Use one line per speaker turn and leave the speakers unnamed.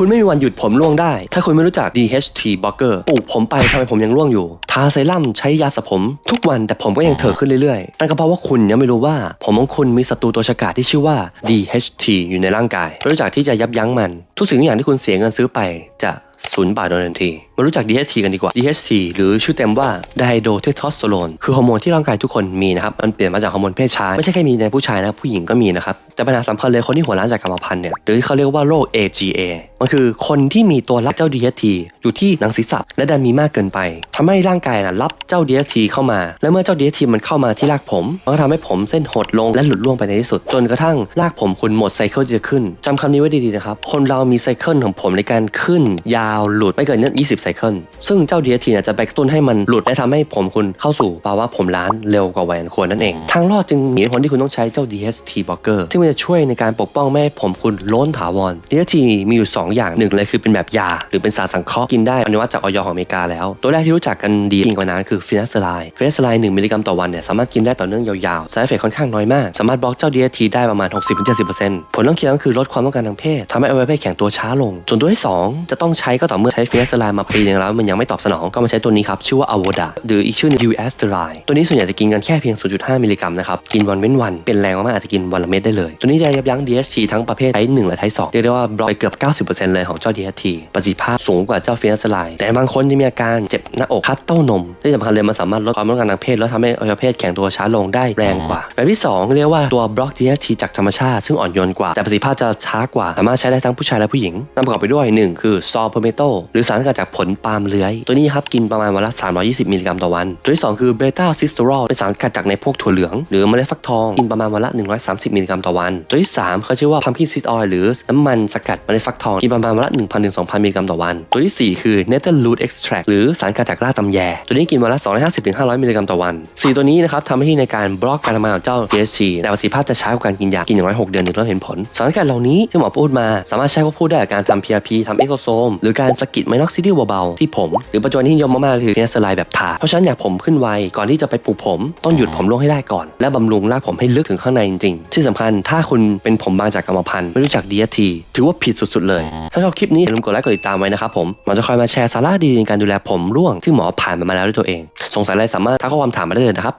คุณไม่มีวันหยุดผมร่วงได้ ถ้าคุณไม่รู้จัก DHT Blocker ปลูกผมไปทำไมผมยังร่วงอยู่ ทาเซรั่มใช้ยาสระผม ทุกวันแต่ผมก็ยังเถอะขึ้นเรื่อยๆ นั่นก็เพราะว่าคุณยังไม่รู้ว่า ผมของคุณมีศัตรูตัวฉกาจที่ชื่อว่า DHT อยู่ในร่างกาย รู้จักที่จะยับยั้งมัน ทุกสิ่งทุกอย่างที่คุณเสียเงินซื้อไปจะ สูญบาทโดยทันที มารู้จัก DHT กันดีกว่า DHT หรือชื่อเต็มว่าไดโดเทสโทสเตอโรนคือฮอร์โมนที่ร่างกายทุกคนมีนะครับ มันเปลี่ยนมาจากฮอร์โมนเพศชาย ไม่ใช่แค่มีในผู้ชายนะ ผู้หญิงก็มีนะครับ แต่ปัญหาสำคัญเลยคนที่หัวล้านจากกรรมพันธุ์เนี่ย หรือที่เขาเรียกว่าโรค AGA มันคือคนที่มีตัวรับเจ้า DHT อยู่ที่หนังศีรษะและดันมีมากเกินไปทำให้ร่างกายนะรับเจ้า DHT เข้ามา และเมื่อเจ้า DHT มันเข้ามาที่รากผม มันก็ทำให้ผมเส้นหดลงและหลุดร่วงไปในที่สุด จนกระทั่งรากผมคุณหมดไซเคิลจะขึ้นจำคำนี้ไว้ดีๆนะครับ คนเรามีไซเคิลของผมในการขึ้นยาวหลุดไม่เกิน20ไซเคิลซึ่งเจ้า DHT เนี่ยจะไปกระตุ้นให้มันหลุดและทำให้ผมคุณเข้าสู่ภาวะผมล้านเร็วกว่าวัยอันควรนั่นเอง ทางรอดจึงมีผลที่คุณต้องใช้เจ้า DHT blocker ที่มันจะช่วยในการปกป้องไม่ให้ผมคุณล้นถาวร DHT มีอยู่ 2 อย่างหนึ่งเลยคือเป็นแบบยา หรือเป็นสารสังเคราะห์กินได้อนุมัติจากออยของอเมริกาแล้ว ตัวแรกที่รู้จักกันดียิ่งกว่านั้นคือฟินัสไลน์ฟินัสไลน์1มิลลิกรัมต่อวันเนี่ยสามารถกินได้ต่อเนื่องยาวๆ side effect ค่อนข้างน้อยมาก สามารถบล็อกเจ้า DHT ได้ประมาณ 60-70%ผลข้างเคียงก็คือลดความต้องการทางเพศทำให้อวัยวะเพศแข็งตัวช้าลง ส่วนตัวที่สองจะต้องใช้ก็ต่อเมื่อใช้ฟินัสไลน์มาปีนึงแล้วมันยังไม่ตอบสนองก็มาใช้ตัวนี้ครับ ชื่อว่าอโวดาหรืออีกชื่อหนึง US สเตอไรตัวนี้ส่วนใหญ่จะกินกันแค่เพียง 0.5 มิลลิกรัมนะครับ กินวันเว้นวัน เป็นแรงมากๆอาจจะกินวันละเม็ดได้เลย ตัวนี้จะยับยั้ง DHT ทั้งประเภทไทป์1และไทป์2เรียกได้ว่าบล็อกไปเกือบ 90%เลยของเจ้า DHT ประสิทธิภาพสูงกว่าเจ้าฟินัสไลน์แต่บางคนจะมีอาการเจ็บหน้าอกคัดเต้านมที่สำคัญเลยมันสามารถลดความต้องการทางเพศแล้วทำให้อวัยวะเพศแข็งตัวช้าลงได้แรงกว่าแบบที่สองเรียกว่าตัวบล็อก DHT จากธรรมชาติซึ่งอ่อนโยนกว่าแต่ประสิทธิภาพจะช้ากว่าสามารถใช้ได้ทั้งผู้ชายและผู้หญิงนำประกอบไปด้วยหนึ่งคือซอโพเมโตหรือสารสกัดจากผลปาล์มเลื้อย ตัวนี้ครับกินประมาณวันละ 320 มิลลิกรัมต่อวัน ตัวที่ 2 คือเบต้าซิสเตอรอลเป็นสารสกัดจากในพวกถั่วเหลือง หรือเมล็ดฟักทองกินประมาณวันละ 130 มิลลิกรัมต่อวัน ตัวที่ 3เขาชื่อว่าพัมคินซีดออยล์หรือน้ำมันสกัดเมล็ดฟักทองกินประมาณวันละ 1,000-2,000 มิลลิกรัมต่อวัน ตัวที่ 4 คือเนเธอร์ลูดเอ็กซ์แทรหรือสารสกัดจากรากตำแย ตัวนี้กินวันละ 250-500 มิลลิกรัมต่อวันสี่ตัวนี้นะครับทำให้ในการบล็อกการทำงานของเจ้า DHT แต่ประสิทธิภาพจะช้ากว่าการกินยากินอย่างน้อย6เดือนถึงเริ่มเห็นผลสารสกัดเหล่านี้ที่หมอพูดมาสามารถใช้ควบคู่ได้กับการทำ PRP ทำเอ็กโซโซมหรืือการสกิดไมน็อกซิดิลเบาๆที่ผม หรือปัจจุบันที่นิยมมากๆคือเนสไลด์แบบทาเพราะฉะนั้นอยากผมขึ้นไวก่อนที่จะไปปลูกผม ต้องหยุดผมร่วงให้ได้ก่อน และบำรุงรากผมให้ลึกถึงข้างในจริงๆที่สำคัญถ้าคุณเป็นผมบางจากกรรมพันธุ์ไม่รู้จัก DHT ถือว่าผิดสุดๆเลย ถ้าชอบคลิปนี้อย่าลืมกดไลค์กดติดตามไว้นะครับผมหมอจะคอยมาแชร์สาระดีในการดูแลผมร่วงที่หมอผ่านมันมาแล้วด้วยตัวเอง สงสัยอะไรสามารถทักข้อความถามมาได้เลยนะครับ